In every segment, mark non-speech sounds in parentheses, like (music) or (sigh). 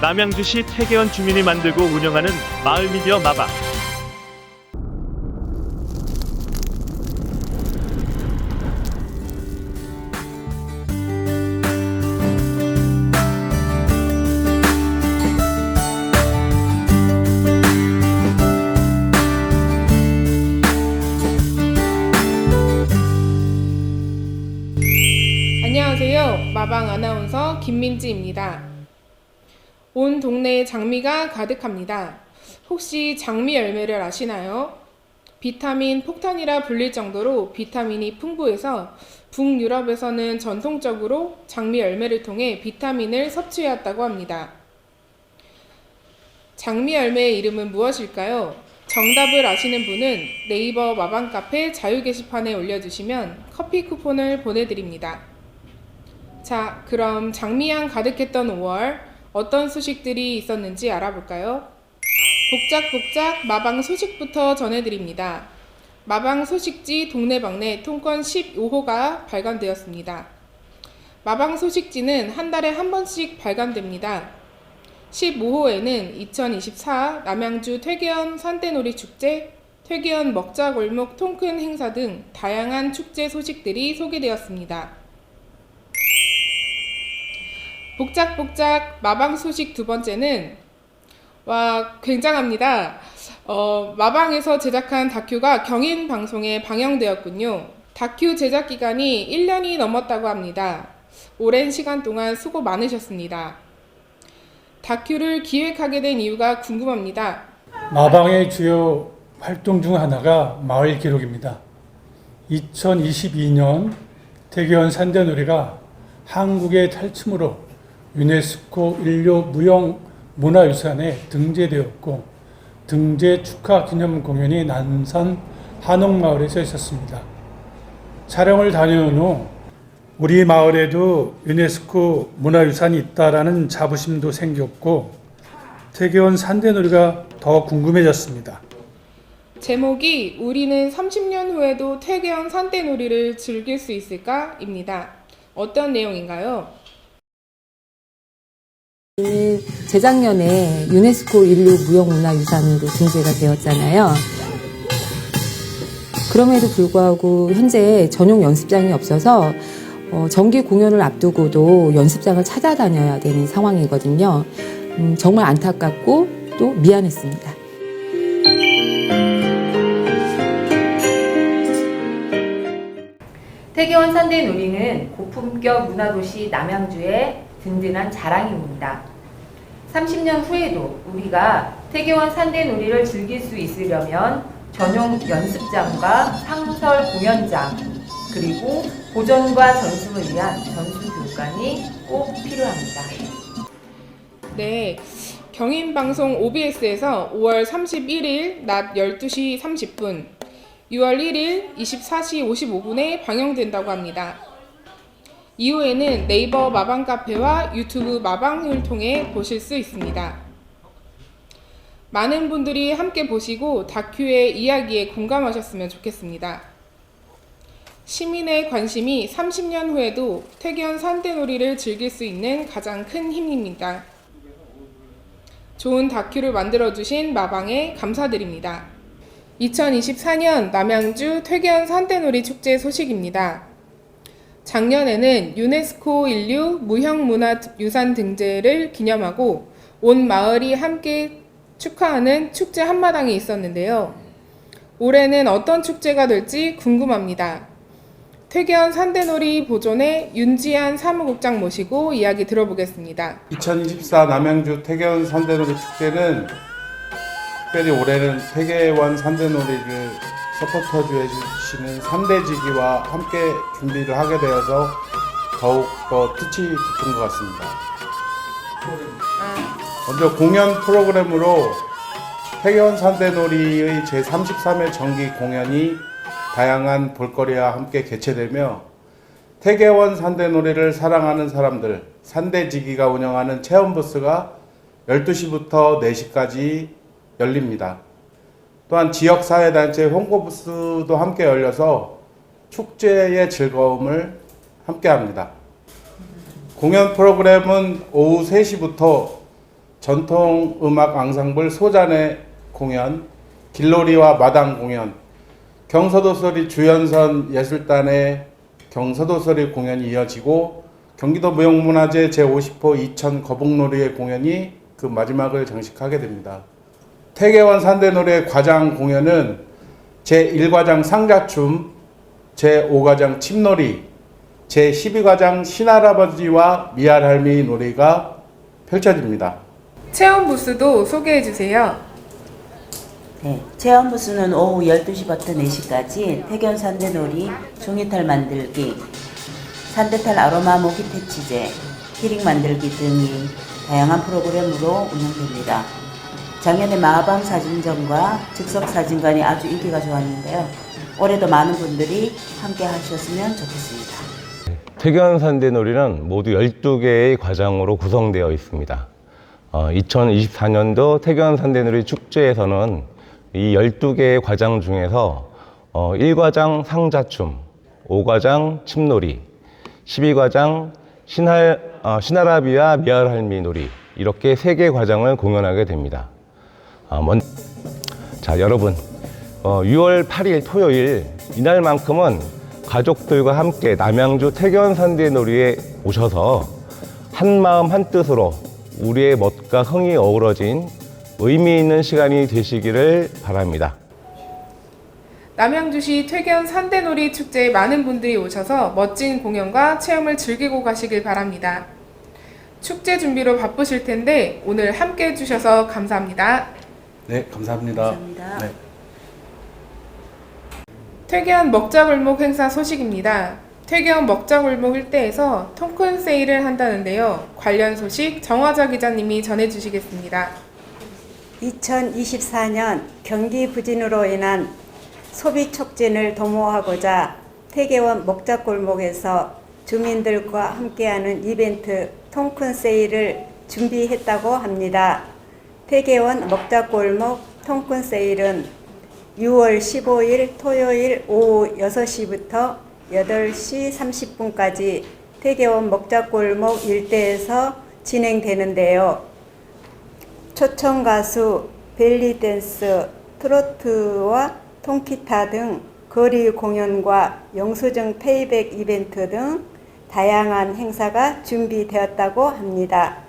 남양주시 태계원 주민이 만들고 운영하는 마을 미디어 마방. 안녕하세요. 마방 아나운서 김민지입니다. 온 동네에 장미가 가득합니다. 혹시 장미 열매를 아시나요? 비타민 폭탄이라 불릴 정도로 비타민이 풍부해서 북유럽에서는 전통적으로 장미 열매를 통해 비타민을 섭취해왔다고 합니다. 장미 열매의 이름은 무엇일까요? 정답을 아시는 분은 네이버 마방 카페 자유 게시판에 올려주시면 커피 쿠폰을 보내드립니다. 자, 그럼 장미향 가득했던 5월 어떤 소식들이 있었는지 알아볼까요? 복작복작 마방 소식부터 전해드립니다. 마방 소식지 동네방네 통건 15호가 발간되었습니다. 마방 소식지는 한 달에 한 번씩 발간됩니다. 15호에는 2024 남양주 퇴계원 산대놀이 축제, 퇴계원 먹자골목 통큰 행사 등 다양한 축제 소식들이 소개되었습니다. 복작복작 마방 소식 두 번째는 와 굉장합니다. 어, 마방에서 제작한 다큐가 경인 방송에 방영되었군요. 다큐 제작 기간이 1년이 넘었다고 합니다. 오랜 시간 동안 수고 많으셨습니다. 다큐를 기획하게 된 이유가 궁금합니다. 마방의 주요 활동 중 하나가 마을 기록입니다. 2022년 태계원 산대놀이가 한국의 탈춤으로 유네스코 인류 무형 문화유산에 등재되었고 등재 축하 기념 공연이 난산 한옥마을에서 있었습니다. 촬영을 다녀온 후 우리 마을에도 유네스코 문화유산이 있다라는 자부심도 생겼고 태계원 산대놀이가 더 궁금해졌습니다. 제목이 우리는 30년 후에도 퇴계원 산대놀이를 즐길 수 있을까?입니다. 어떤 내용인가요? 는 재작년에 유네스코 인류 무형문화유산으로 등재가 되었잖아요. 그럼에도 불구하고 현재 전용 연습장이 없어서 어, 정기 공연을 앞두고도 연습장을 찾아다녀야 되는 상황이거든요. 음, 정말 안타깝고 또 미안했습니다. 태계원 산대 놀이는 고품격 문화도시 남양주의 든든한 자랑입니다. 30년 후에도 우리가 태계원 산대 놀이를 즐길 수 있으려면 전용 연습장과 상설 공연장 그리고 보존과 전승을 위한 전수 교육관이 꼭 필요합니다. 네. 경인방송 OBS에서 5월 31일 낮 12시 30분, 6월 1일 24시 55분에 방영된다고 합니다. 이후에는 네이버 마방 카페와 유튜브 마방을 통해 보실 수 있습니다. 많은 분들이 함께 보시고 다큐의 이야기에 공감하셨으면 좋겠습니다. 시민의 관심이 30년 후에도 태견 산대놀이를 즐길 수 있는 가장 큰 힘입니다. 좋은 다큐를 만들어주신 마방에 감사드립니다. 2024년 남양주 퇴견 산대놀이 축제 소식입니다. 작년에는 유네스코 인류 무형문화유산 등재를 기념하고 온 마을이 함께 축하하는 축제 한마당이 있었는데요. 올해는 어떤 축제가 될지 궁금합니다. 퇴견 산대놀이 보존의 윤지한 사무국장 모시고 이야기 들어보겠습니다. 2024 남양주 태계원 산대놀이 축제는 특별히 올해는 태계원 산대놀이를 서포터해 주시는 3대 지기와 함께 준비를 하게 되어서 더욱 더 뜻이 깊은 것 같습니다. 먼저 공연 프로그램으로 태계원 산대놀이의 제33회 정기 공연이 다양한 볼거리와 함께 개최되며 태계원 산대놀이를 사랑하는 사람들, 산대지기가 운영하는 체험부스가 12시부터 4시까지 열립니다. 또한 지역사회단체 홍보부스도 함께 열려서 축제의 즐거움을 함께 합니다. 공연 프로그램은 오후 3시부터 전통 음악 앙상블 소잔의 공연, 길놀이와 마당 공연, 경서도 소리 주연선 예술단의 경서도 소리 공연이 이어지고 경기도 무형문화재 제50호 이천 거북놀이의 공연이 그 마지막을 장식하게 됩니다. 태계원 산대노래 과장 공연은 제1과장 상자춤, 제5과장 침놀이, 제12과장 신할아버지와 미할할미 놀이가 펼쳐집니다. 체험 부스도 소개해 주세요. 네, 체험 부스는 오후 12시부터 4시까지 태견 산대놀이, 종이탈 만들기, 산대탈 아로마 모기 퇴치제, 키링 만들기 등이 다양한 프로그램으로 운영됩니다. 작년에 마방 사진전과 즉석 사진관이 아주 인기가 좋았는데요. 올해도 많은 분들이 함께 하셨으면 좋겠습니다. 태견 산대놀이는 모두 12개의 과정으로 구성되어 있습니다. 어, 2024년도 태견 산대놀이 축제에서는 이 12개의 과정 중에서 어, 1과장 상자춤, 5과장 침놀이, 12과장 신할, 어, 신하라비와 미알할미 놀이 이렇게 3개 과정을 공연하게 됩니다. 아, 먼, 자, 여러분, 어, 6월 8일 토요일 이날만큼은 가족들과 함께 남양주 태견 산대 놀이에 오셔서 한 마음 한 뜻으로 우리의 멋과 흥이 어우러진 의미 있는 시간이 되시기를 바랍니다. 남양주시 퇴견 산대놀이 축제에 많은 분들이 오셔서 멋진 공연과 체험을 즐기고 가시길 바랍니다. 축제 준비로 바쁘실 텐데 오늘 함께 해주셔서 감사합니다. 네, 감사합니다. 감사합니다. 네. 퇴견 먹자골목 행사 소식입니다. 퇴견 먹자골목 일대에서 통큰 세일을 한다는데요. 관련 소식 정화자 기자님이 전해주시겠습니다. 2024년 경기 부진으로 인한 소비 촉진을 도모하고자 태계원 먹자골목에서 주민들과 함께하는 이벤트 통큰 세일을 준비했다고 합니다. 태계원 먹자골목 통큰 세일은 6월 15일 토요일 오후 6시부터 8시 30분까지 태계원 먹자골목 일대에서 진행되는데요. 초청 가수, 벨리 댄스, 트로트와 통기타 등 거리 공연과 영수증 페이백 이벤트 등 다양한 행사가 준비되었다고 합니다.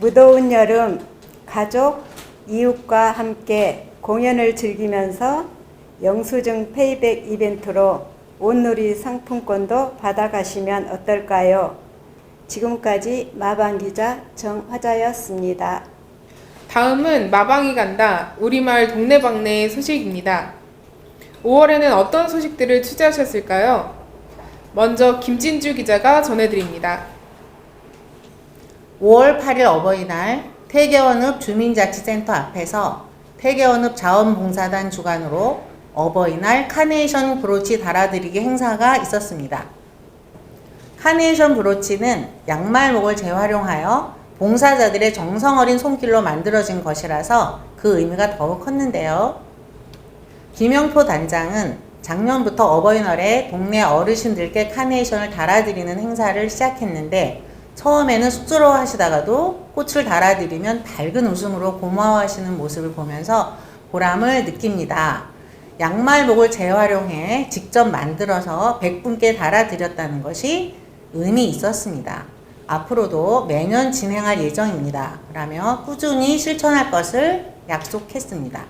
무더운 여름 가족, 이웃과 함께 공연을 즐기면서 영수증 페이백 이벤트로 온누리 상품권도 받아가시면 어떨까요? 지금까지 마방 기자 정화자였습니다. 다음은 마방이 간다 우리마을 동네방네 소식입니다. 5월에는 어떤 소식들을 취재하셨을까요? 먼저 김진주 기자가 전해드립니다. 5월 8일 어버이날 태계원읍 주민자치센터 앞에서 태계원읍 자원봉사단 주관으로 어버이날 카네이션 브로치 달아드리기 행사가 있었습니다. 카네이션 브로치는 양말목을 재활용하여 봉사자들의 정성 어린 손길로 만들어진 것이라서 그 의미가 더욱 컸는데요. 김영표 단장은 작년부터 어버이날에 동네 어르신들께 카네이션을 달아드리는 행사를 시작했는데 처음에는 쑥스러워 하시다가도 꽃을 달아드리면 밝은 웃음으로 고마워 하시는 모습을 보면서 보람을 느낍니다. 양말목을 재활용해 직접 만들어서 100분께 달아드렸다는 것이 의미 있었습니다. 앞으로도 매년 진행할 예정입니다. 라며 꾸준히 실천할 것을 약속했습니다.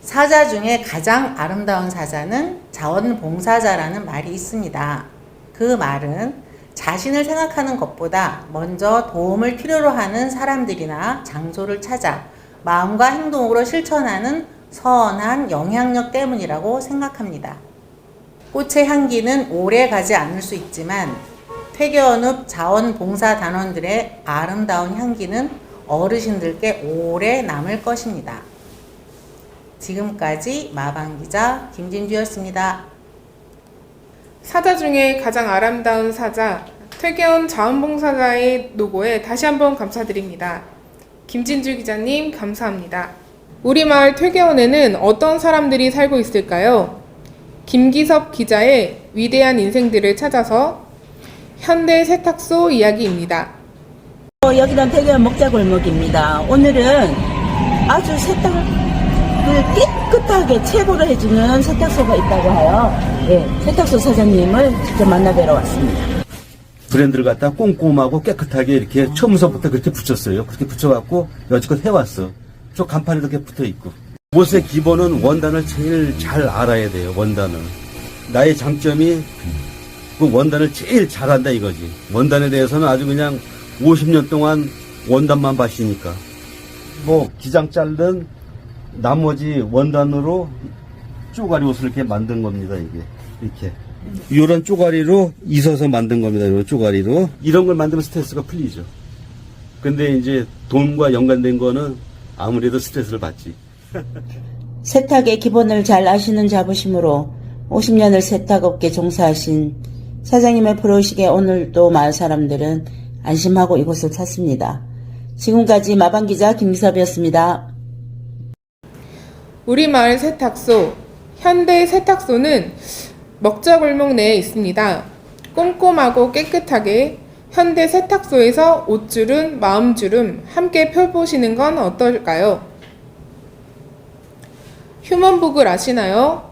사자 중에 가장 아름다운 사자는 자원봉사자라는 말이 있습니다. 그 말은 자신을 생각하는 것보다 먼저 도움을 필요로 하는 사람들이나 장소를 찾아 마음과 행동으로 실천하는 선한 영향력 때문이라고 생각합니다. 꽃의 향기는 오래 가지 않을 수 있지만 퇴계원 읍 자원봉사 단원들의 아름다운 향기는 어르신들께 오래 남을 것입니다. 지금까지 마방기자 김진주였습니다. 사자 중에 가장 아름다운 사자, 퇴계원 자원봉사자의 노고에 다시 한번 감사드립니다. 김진주 기자님, 감사합니다. 우리 마을 퇴계원에는 어떤 사람들이 살고 있을까요? 김기섭 기자의 위대한 인생들을 찾아서 현대 세탁소 이야기입니다. 어, 여기는 대교원 먹자골목입니다. 오늘은 아주 세탁을 깨끗하게 최고로 해주는 세탁소가 있다고 하여 예, 세탁소 사장님을 직접 만나뵈러 왔습니다. 브랜드를 갖다 꼼꼼하고 깨끗하게 이렇게 처음서부터 그렇게 붙였어요. 그렇게 붙여갖고 여지껏 해왔어. 저 간판에도 이렇게 붙어 있고. 옷의 기본은 원단을 제일 잘 알아야 돼요. 원단을. 나의 장점이 그 원단을 제일 잘한다 이거지. 원단에 대해서는 아주 그냥 50년 동안 원단만 봤으니까. 뭐 기장 자른 나머지 원단으로 쪼가리 옷을 이렇게 만든 겁니다. 이게 이렇게. 이런 쪼가리로 있어서 만든 겁니다. 이런 쪼가리로. 이런 걸 만들면 스트레스가 풀리죠. 근데 이제 돈과 연관된 거는 아무래도 스트레스를 받지. (laughs) 세탁의 기본을 잘 아시는 자부심으로 50년을 세탁업계 종사하신 사장님의 프로의식에 오늘도 마을 사람들은 안심하고 이곳을 찾습니다. 지금까지 마방기자 김기섭이었습니다. 우리 마을 세탁소, 현대 세탁소는 먹자골목 내에 있습니다. 꼼꼼하고 깨끗하게 현대 세탁소에서 옷주름, 마음주름 함께 펴보시는 건 어떨까요? 휴먼북을 아시나요?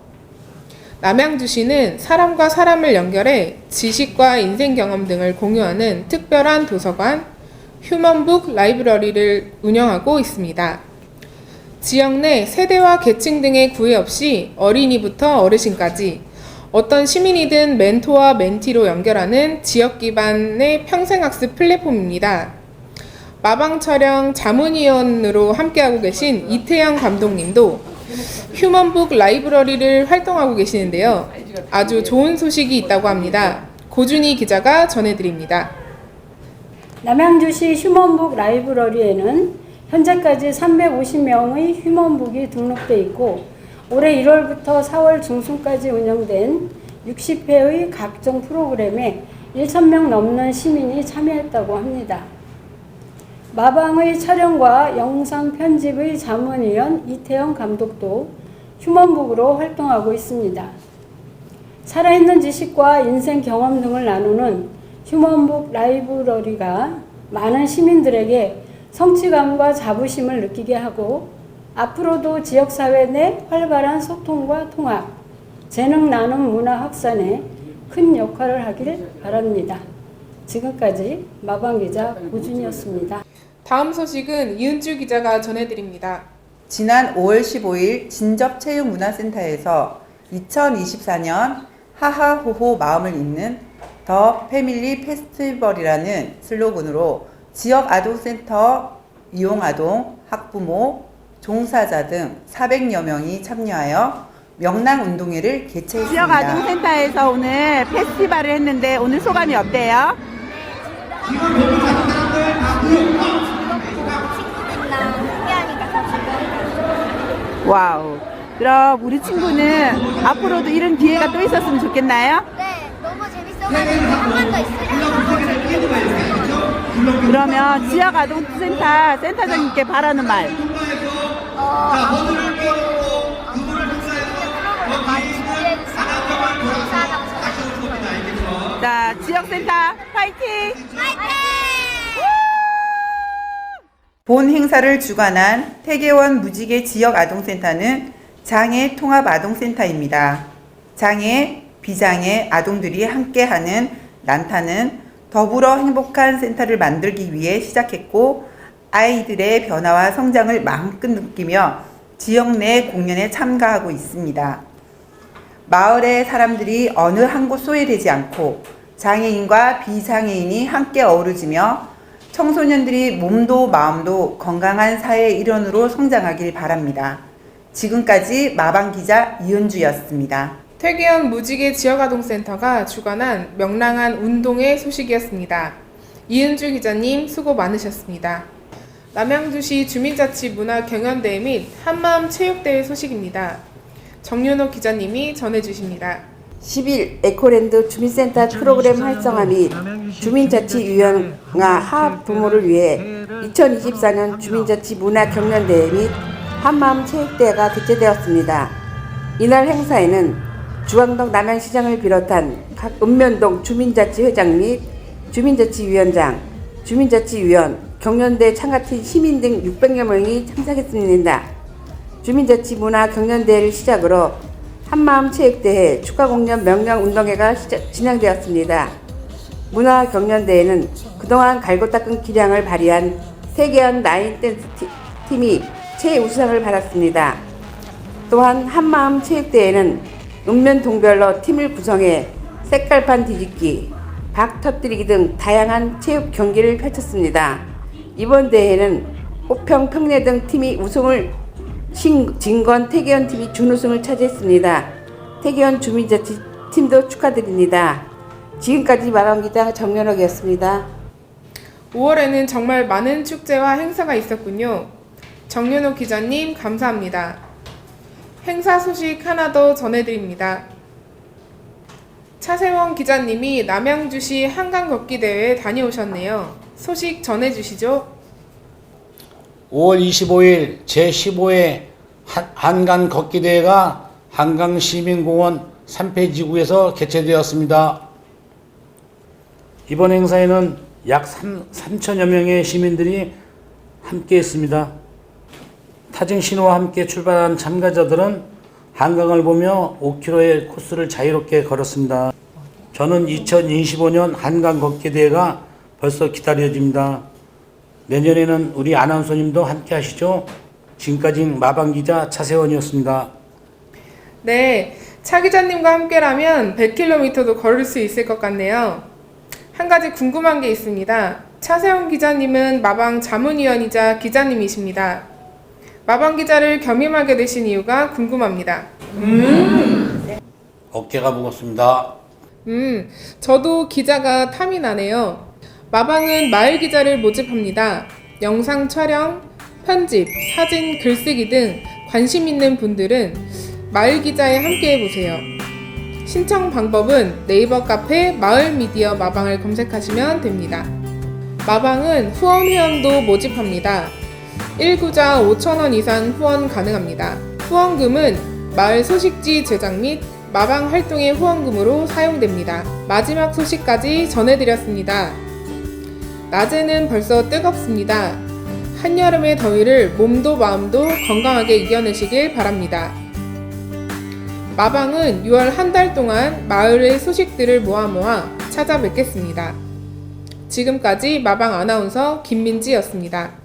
남양주시는 사람과 사람을 연결해 지식과 인생 경험 등을 공유하는 특별한 도서관 휴먼북 라이브러리를 운영하고 있습니다. 지역 내 세대와 계층 등의 구애 없이 어린이부터 어르신까지 어떤 시민이든 멘토와 멘티로 연결하는 지역 기반의 평생학습 플랫폼입니다. 마방 촬영 자문위원으로 함께하고 계신 이태영 감독님도 휴먼북 라이브러리를 활동하고 계시는데요. 아주 좋은 소식이 있다고 합니다. 고준희 기자가 전해드립니다. 남양주시 휴먼북 라이브러리에는 현재까지 350명의 휴먼북이 등록돼 있고 올해 1월부터 4월 중순까지 운영된 60회의 각종 프로그램에 1,000명 넘는 시민이 참여했다고 합니다. 마방의 촬영과 영상 편집의 자문위원 이태영 감독도 휴먼북으로 활동하고 있습니다. 살아있는 지식과 인생 경험 등을 나누는 휴먼북 라이브러리가 많은 시민들에게 성취감과 자부심을 느끼게 하고 앞으로도 지역사회 내 활발한 소통과 통합, 재능 나눔 문화 확산에 큰 역할을 하길 바랍니다. 지금까지 마방기자 고준이었습니다. 다음 소식은 이은주 기자가 전해드립니다. 지난 5월 15일 진접체육문화센터에서 2024년 하하호호 마음을 잇는 더 패밀리 페스티벌이라는 슬로건으로 지역 아동센터 이용아동, 학부모, 종사자 등 400여 명이 참여하여 명랑 운동회를 개최했습니다. 지역 아동센터에서 오늘 페스티벌을 했는데 오늘 소감이 어때요? 와우. 그럼 우리 친구는 앞으로도 이런 기회가 또 있었으면 좋겠나요? 네, 너무 재밌어가지고 한번더 있으면 그러면 지역 아동센터 센터장님께 바라는 말. 어. 자, 지역센터 파이팅! 본 행사를 주관한 태계원 무지개 지역 아동센터는 장애 통합 아동센터입니다. 장애, 비장애 아동들이 함께하는 난타는 더불어 행복한 센터를 만들기 위해 시작했고 아이들의 변화와 성장을 마음껏 느끼며 지역 내 공연에 참가하고 있습니다. 마을의 사람들이 어느 한 곳 소외되지 않고 장애인과 비장애인이 함께 어우러지며 청소년들이 몸도 마음도 건강한 사회 일원으로 성장하길 바랍니다. 지금까지 마방 기자 이은주였습니다. 퇴계원 무지개 지역아동센터가 주관한 명랑한 운동회 소식이었습니다. 이은주 기자님 수고 많으셨습니다. 남양주시 주민자치문화경연대회 및 한마음 체육대회 소식입니다. 정윤호 기자님이 전해주십니다. 10일 에코랜드 주민센터 프로그램 활성화 및 주민자치 유형화 하합 부모를 위해 2024년 주민자치 문화 경연대회 및 한마음 체육대회가 개최되었습니다. 이날 행사에는 주황동 남양시장을 비롯한 각 읍면동 주민자치회장 및 주민자치위원장, 주민자치위원, 경연대 참가팀 시민 등 600여 명이 참석했습니다. 주민자치 문화 경연대회를 시작으로 한마음 체육대회, 축하공연 명령운동회가 진행되었습니다. 문화 경연대회는 그동안 갈고 닦은 기량을 발휘한 세계한 나인 댄스 티- 팀이 최우수상을 받았습니다. 또한 한마음 체육대회는 읍면 동별로 팀을 구성해 색깔판 뒤집기, 박 터뜨리기 등 다양한 체육 경기를 펼쳤습니다. 이번 대회는 호평, 평내 등 팀이 우승을 신, 진건, 태계원 팀이 준우승을 차지했습니다. 태계원 주민자치 팀도 축하드립니다. 지금까지 마감기장 정연옥이었습니다. 5월에는 정말 많은 축제와 행사가 있었군요. 정윤호 기자님 감사합니다. 행사 소식 하나 더 전해드립니다. 차세원 기자님이 남양주시 한강 걷기 대회에 다녀오셨네요. 소식 전해주시죠. 5월 25일 제15회 한강 걷기 대회가 한강 시민공원 3폐 지구에서 개최되었습니다. 이번 행사에는 약 3, 3천여 명의 시민들이 함께 했습니다. 타진 신호와 함께 출발한 참가자들은 한강을 보며 5km의 코스를 자유롭게 걸었습니다. 저는 2025년 한강 걷기 대회가 벌써 기다려집니다. 내년에는 우리 아나운서님도 함께 하시죠. 지금까지 마방 기자 차세원이었습니다. 네, 차 기자님과 함께라면 100km도 걸을 수 있을 것 같네요. 한 가지 궁금한 게 있습니다. 차세원 기자님은 마방 자문위원이자 기자님이십니다. 마방 기자를 겸임하게 되신 이유가 궁금합니다. 어깨가 무겁습니다. 음, 저도 기자가 탐이 나네요. 마방은 마을 기자를 모집합니다. 영상 촬영, 편집, 사진, 글쓰기 등 관심 있는 분들은 마을 기자에 함께 해보세요. 신청 방법은 네이버 카페 마을 미디어 마방을 검색하시면 됩니다. 마방은 후원 회원도 모집합니다. 1구자 5천원 이상 후원 가능합니다. 후원금은 마을 소식지 제작 및 마방 활동의 후원금으로 사용됩니다. 마지막 소식까지 전해드렸습니다. 낮에는 벌써 뜨겁습니다. 한여름의 더위를 몸도 마음도 건강하게 이겨내시길 바랍니다. 마방은 6월 한 달 동안 마을의 소식들을 모아 모아 찾아뵙겠습니다. 지금까지 마방 아나운서 김민지였습니다.